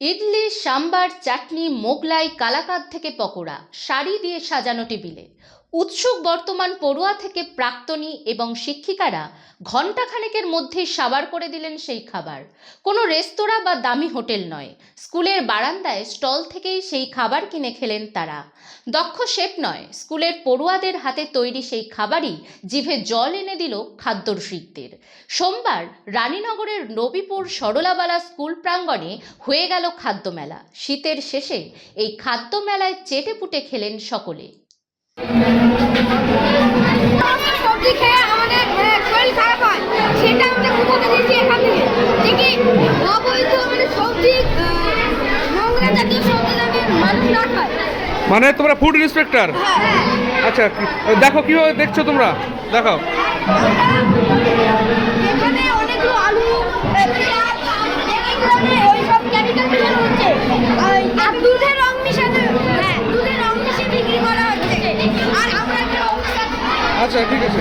ইডলি সাম্বার চাটনি মোগলাই কালাকাদ থেকে পকোড়া। শাড়ি দিয়ে সাজানো টেবিলে। উৎসুক বর্তমান পড়ুয়া থেকে প্রাক্তনী এবং শিক্ষিকারা ঘণ্টাখানেকের মধ্যেই সাবার করে দিলেন সেই খাবার। কোনো রেস্তোরাঁ বা দামি হোটেল নয়। স্কুলের বারান্দায় স্টল থেকেই সেই খাবার কিনে খেলেন তারা। দক্ষ শেফ নয়, স্কুলের পড়ুয়াদের হাতে তৈরি সেই খাবারই জিভে জল এনে দিল খাদ্যরসিকদের সোমবার রানীনগরের নবীপুর সরলাবালা স্কুল প্রাঙ্গণে হয়ে গেল খাদ্যমেলা। শীতের শেষে এই খাদ্যমেলায় চেটে পুটে খেলেন সকলে। সবজি খেয়ে আমাদের শরীর খারাপ হয় সেটা আমরা কোথাতে দিয়েছি এখান থেকে। যে কি অবৈধ মানে সবজি নোংরা জাতীয় সবজি যাতে মানুষ না খায়। মানে তোমরা ফুড ইন্সপেক্টর হ্যাঁ আচ্ছা দেখো কীভাবে দেখছ তোমরা? দেখো এখানে অনেকগুলো আলু আহ, ওই সব কেমিক্যাল মিশানো হচ্ছে। আর- আচ্ছা ঠিক আছে।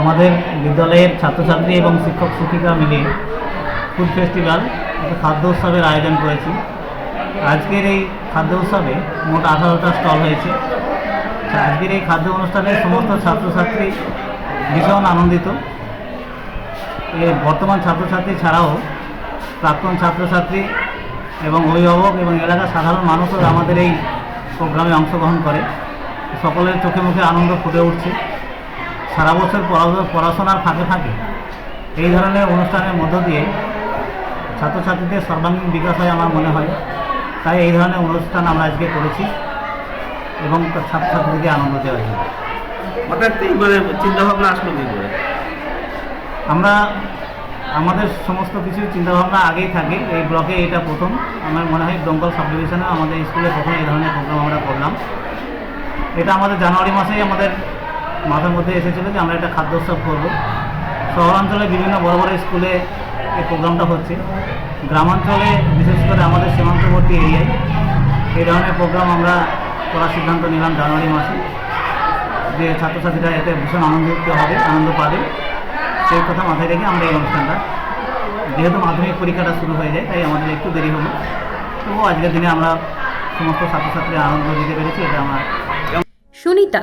আমাদের বিদ্যালয়ের ছাত্রছাত্রী এবং শিক্ষক শিক্ষিকা মিলে ফুড ফেস্টিভ্যাল একটা খাদ্য উৎসবের আয়োজন করেছি। আজকের এই খাদ্য উৎসবে মোট আঠারোটা স্টল হয়েছে। আজকের এই খাদ্য অনুষ্ঠানে সমস্ত ছাত্রছাত্রী ভীষণ আনন্দিত। এ বর্তমান ছাত্রছাত্রী ছাড়াও প্রাক্তন ছাত্রছাত্রী এবং অভিভাবক এবং এলাকার সাধারণ মানুষও আমাদের এই প্রোগ্রামে অংশগ্রহণ করে। সকলের চোখে মুখে আনন্দ ফুটে উঠছে। সারা বছর পড়া- পড়াশোনার ফাঁকে ফাঁকে এই ধরনের অনুষ্ঠানের মধ্য দিয়ে ছাত্রছাত্রীদের সর্বাঙ্গীন বিকাশ হয় আমার মনে হয়। তাই এই ধরনের অনুষ্ঠান আমরা আজকে করেছি এবং তার ছাত্রছাত্রীদের আনন্দ দেওয়া জন্য। হঠাৎ এই মানে চিন্তা ভাবনা আসলো কি করে? আমরা আমাদের সমস্ত কিছু চিন্তাভাবনা আগেই থাকে এই ব্লকে এটা প্রথম। আমার মনে হয় বেঙ্গল সাব ডিভিশনে আমাদের স্কুলে প্রথম এই ধরনের প্রোগ্রাম আমরা করলাম। এটা আমাদের জানুয়ারি মাসেই আমাদের মাথার মধ্যে এসেছিল যে আমরা একটা খাদ্য উৎসব করব। শহরাঞ্চলে বিভিন্ন বড় বড় স্কুলে এই প্রোগ্রামটা হচ্ছে। গ্রামাঞ্চলে, বিশেষ করে আমাদের সীমান্তবর্তী এরিয়ায়, এই ধরনের প্রোগ্রাম আমরা করার সিদ্ধান্ত নিলাম জানুয়ারি মাসে। যে ছাত্রছাত্রীরা এতে ভীষণ আনন্দিত হবে, আনন্দ পাবে। সেই কথা মাথায় রেখে আমরা এই অনুষ্ঠানটা, যেহেতু মাধ্যমিক পরীক্ষাটা শুরু হয়ে যায়, তাই আমাদের একটু দেরি হলো তবুও আজকের দিনে আমরা সমস্ত ছাত্রছাত্রীর আনন্দ দিতে পেরেছি, এটা আমার সুনিতা